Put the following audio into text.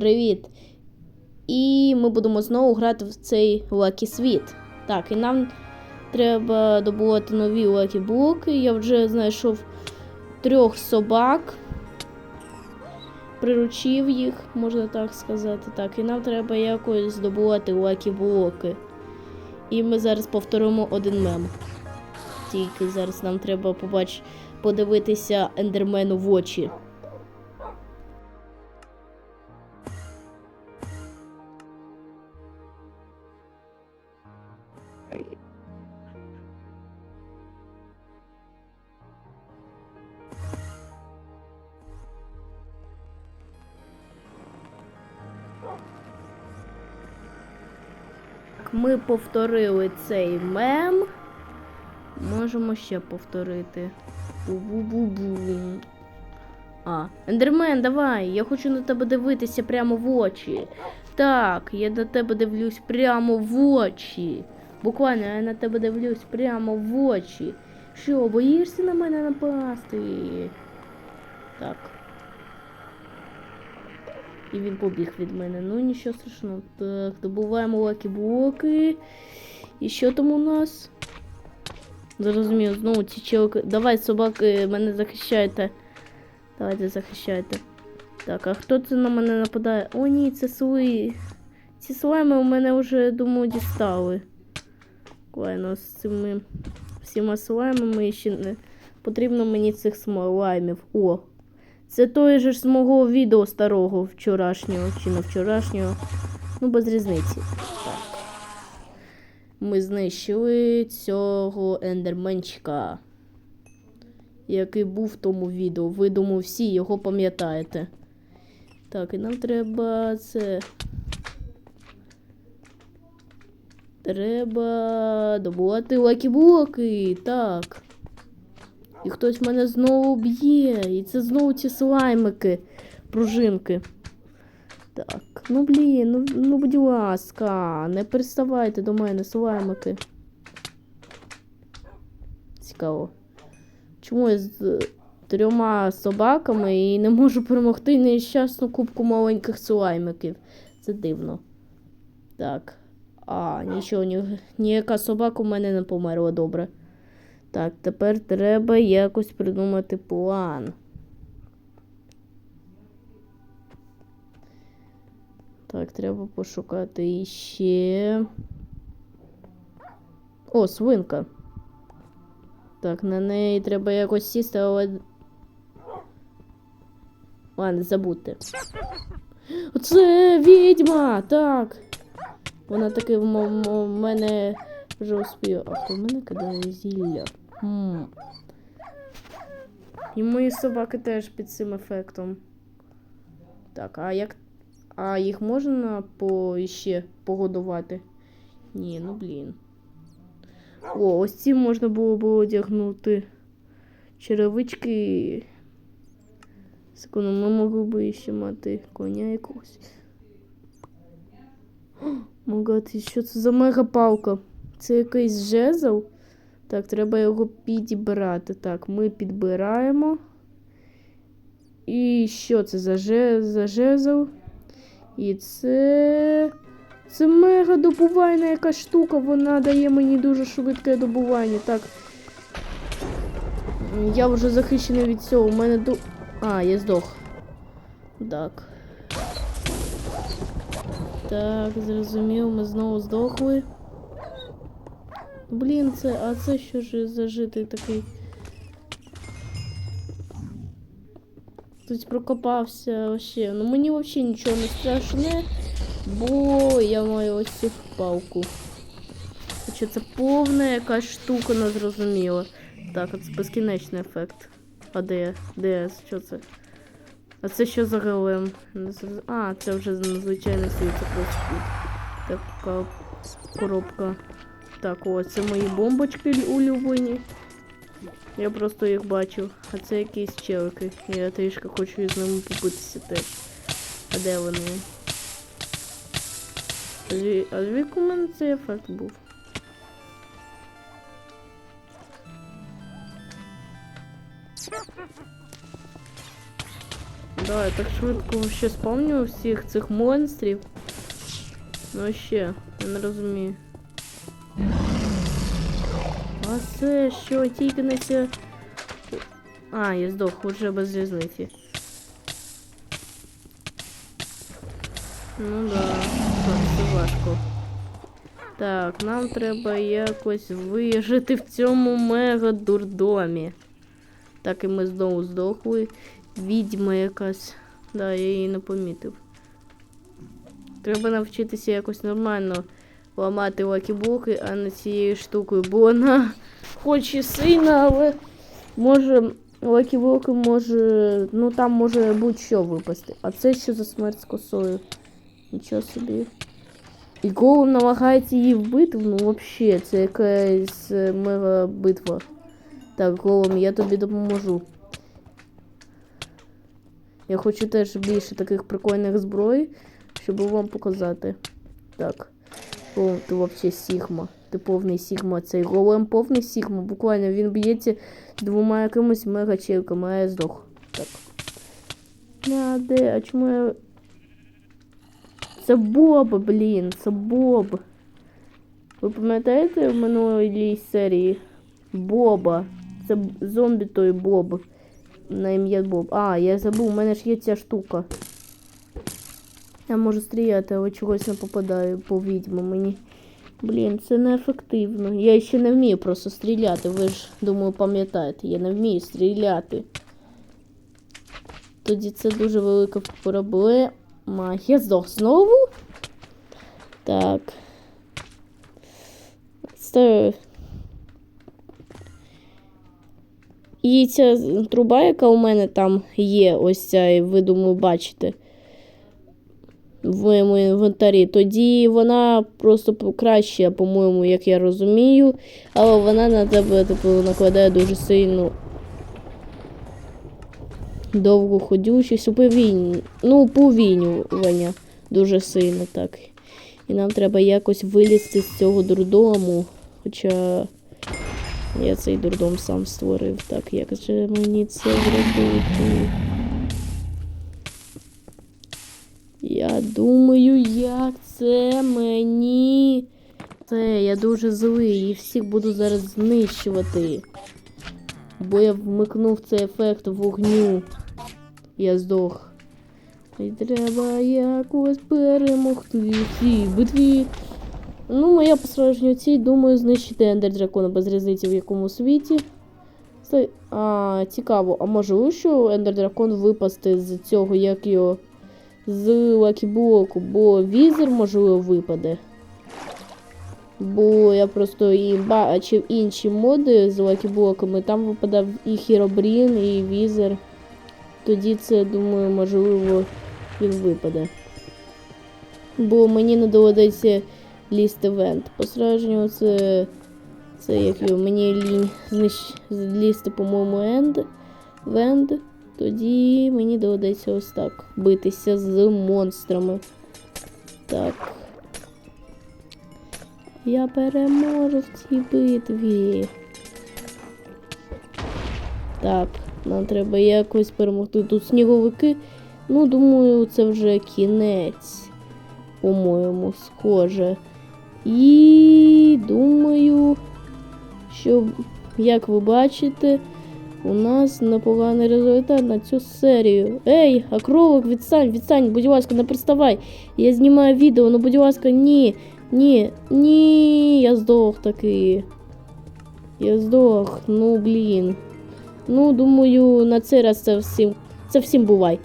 Привіт. І ми будемо знову грати в цей лакі світ. Так, і нам треба добувати нові лакі блоки. Я вже знайшов трьох собак. Приручив їх, можна так сказати. Так, і нам треба якось здобувати лакі блоки. І ми зараз повторимо один мем. Тільки зараз нам треба побач... подивитися ендермену в очі. Ми повторили цей мем. Можемо ще повторити. Бу-бу-бу-бу. А, Ендермен, давай. Я хочу на тебе дивитися прямо в очі. Так, я на тебе дивлюсь прямо в очі. Буквально я на тебе дивлюсь прямо в очі. Що, боїшся на мене напасти? Так. І він побіг від мене. Ну нічого страшного. Так, добуваємо лакі блоки. І що там у нас? Зрозумів, знову ці челки. Давай, собаки, мене захищайте. Давайте захищайте. Так, а хто це на мене нападає? О, ні, це слої. Ці слайми у мене вже, думаю, дістали. Буквально з цими всіма слаймами ще не потрібно мені цих слаймів. О! Це той же ж з мого відео старого вчорашнього чи не вчорашнього. Ну, без різниці. Так. Ми знищили цього ендерменчика, який був в тому відео. Ви думаю, всі його пам'ятаєте. Так, і нам треба це. Треба добувати лакі-блоки. Так. І хтось мене знову б'є. І це знову ці слаймики, пружинки. Так, ну блін, ну, ну будь ласка, не приставайте до мене, слаймики. Цікаво. Чому я з трьома собаками і не можу перемогти нещасну кубку маленьких слаймиків? Це дивно. Так. А, нічого, ні, ніяка собака у мене не померла добре. Так, тепер треба якось придумати план. Так, треба пошукати іще. О, свинка. Так, на неї треба якось сісти, але. Ладно, забудьте. Оце відьма! Так. Вона таки в мене вже успіє. А хто в мене кидає зілля? Хм. І мої собаки теж під цим ефектом. Так, а як. А їх можна по ще погодувати? Ні, ну блін. О, ось ці можна було б одягнути. Черевички. Секунду, ми могли б ще мати коня якогось. Магат, що це за мегапалка? Це якийсь жезл? Так, треба його підібрати. Так, ми підбираємо. І що це за, же... за жезл? І це. Це мега добувайна якась штука. Вона дає мені дуже швидке добування. Так. Я вже захищений від цього. У мене ду. А, я здох. Так. Так, зрозумів, ми знову здохли. Блін, це, а це що ж за житель такий? Тут прокопався вообще. Ну мені взагалі нічого не страшне, бо я маю ось цю палку. Хоча це повна якась штука незрозуміла. Так, це безкінечний ефект. А де? Де? Що це? А це що за зроз- А, це вже надзвичайний світ, просто. Така коробка. Так, ось це мої бомбочки улюблені. Я просто їх бачу. А це якісь челики. Я трішки хочу з ними побитися теж. А де вони? А зві- А звідки у мене цей ефект був? Да, я так швидко ще спавню всіх цих монстрів. Ну ще, я не розумію. А це що, тільки не ся... А, я здох, уже без різниці. Ну да, так, це важко. Так, нам треба якось вижити в цьому мега дурдомі. Так і ми знову здохли. Відьма якась. Да, я її не помітив. Треба навчитися якось нормально ламати лакіблоки, а не цією штукою, бо вона хоч і сильна, але може лакіблоки може. Ну там може будь-що випасти. А це що за смерть з косою? Нічого собі. І голем намагається її вбити, ну взагалі, це якась е, мега битва. Так, голем, я тобі допоможу. Я хочу теж більше таких прикольних зброй, щоб вам показати. Так. О, ти взагалі Сігма. Ти повний Сігма. Цей голем повний Сігма. Буквально він б'ється двома якимось мега челками, а я здох. Так. А, де? А чому я. Це Боб, блін, це Боб. Ви пам'ятаєте в минулій серії? Боба. Це зомбі той Боб. На ім'я Боб. А, я забув, у мене ж є ця штука. Я можу стріляти, але чогось не попадаю по відьму мені. Блін, це неефективно. Я ще не вмію просто стріляти. Ви ж, думаю, пам'ятаєте, я не вмію стріляти. Тоді це дуже велика проблема. Я здох знову. Так. Це... І ця труба, яка у мене там є, ось ця, ви думаю, бачите в моєму інвентарі, тоді вона просто краще, по-моєму, як я розумію, але вона на тебе типу, накладає дуже сильну довгу ходючість, уповінь... ну, уповільнювання дуже сильно так. І нам треба якось вилізти з цього дурдому. Хоча я цей дурдом сам створив. Так, як же мені це зробити? Я думаю, як це мені. Це я дуже злий і всіх буду зараз знищувати. Бо я вмикнув цей ефект вогню. Я здох. І треба якось перемогти в цій битві. Ну, моя по ціль, думаю, знищити ендер дракона без різниці в якому світі. А, цікаво, а може що ендер дракон випасти з цього, як його з лакіблоку, бо візер, можливо, випаде. Бо я просто і бачив інші моди з лакіблоками, там випадав і Хіробрін, і візер. Тоді це, думаю, можливо, він випаде. Бо мені не доведеться лізти в енд. По сраженню це. Це як його, мені лінь знищ... злізти, по-моєму, енд. В енд. Тоді мені доведеться ось так битися з монстрами. Так. Я переможу в цій битві. Так, нам треба якось перемогти. Тут сніговики. Ну, думаю, це вже кінець. По-моєму, схоже. І думаю, що, як ви бачите, у нас непоганий результат на цю серію. Ей, акролик, відстань, відстань, будь ласка, не приставай. Я знімаю відео, ну будь ласка, ні, ні, ні, я здох таки. Я здох, ну блін. Ну, думаю, на цей раз це всім. Це всім бувай.